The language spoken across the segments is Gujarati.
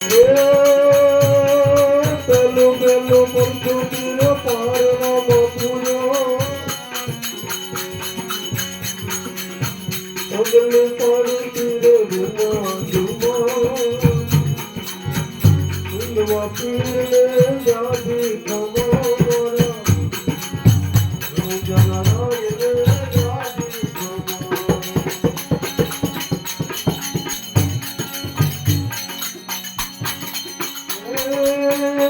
Yeah.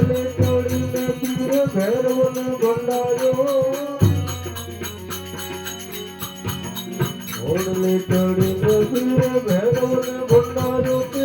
भले महिरबानी भंडारो की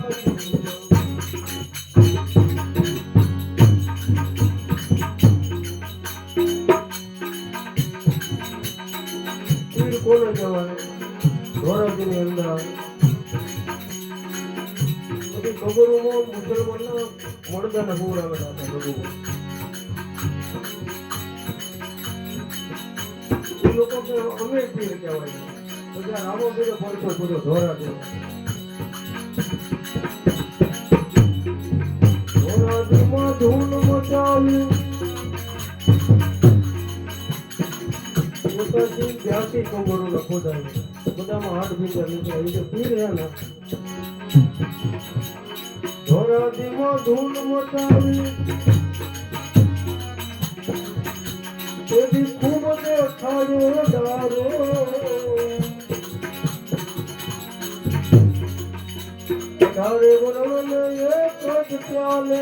કોને કહેવાય ધોરાજીની અંદર. બધી ખબરોમાં મુસલમાનના મળદાને ખવડાવેલા હતા બધું લોકો કે અમે તીર કહેવાય આ રામો પીરો પડતો પૂરો ધોરાજી ધોરાજીમાં ધૂન મચાવી પોતાની ત્યાંથી કમરો લખો થાય બધામાં હાથ ભીતર નીકળે એ પી રહ્યા ને. ધોરાજીમાં ધૂન મચાવી. તેથી ખૂબ દેખાયો દારો તારે વરવને એક જ પ્યાલે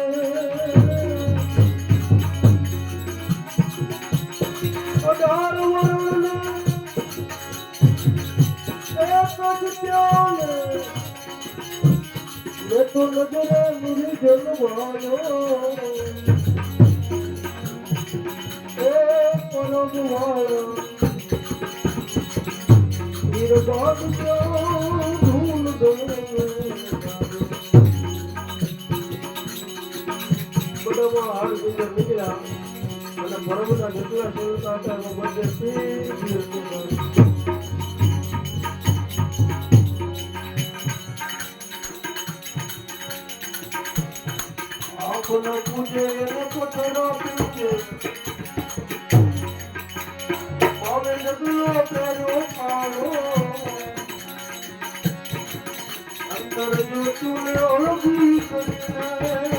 અને બરોબરના જેટલા સેવકા હતા એમાં બધે এখনও পুজে গেলে কোথায় রপিউকে কবে দেখল পেরো পারো অন্তর জুতুলে অলভি করিনা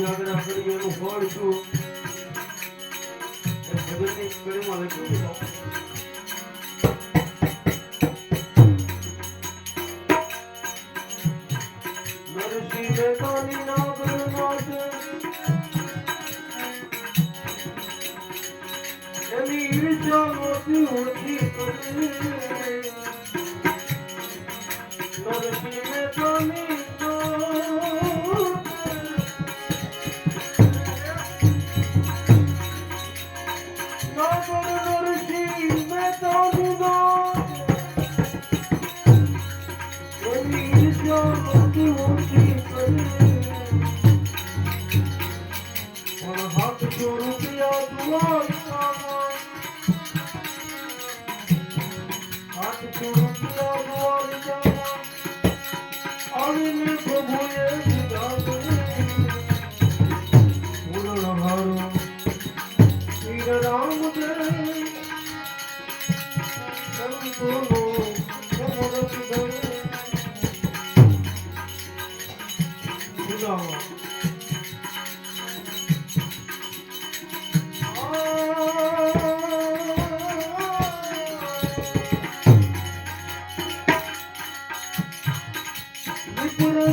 ઉજાગરા કરી એનું ફળ શું ભજનની કડીમાં લખ્યું નરસિંહ એની ઈર્ષા ઓછી કરી નરસિંહ મહેતાની હાથ રૂપિયા દ્વારકામાં હાથ રૂપિયા દ્વારકામાં આવીને પ્રભુએ દીધા પૂરણ હારો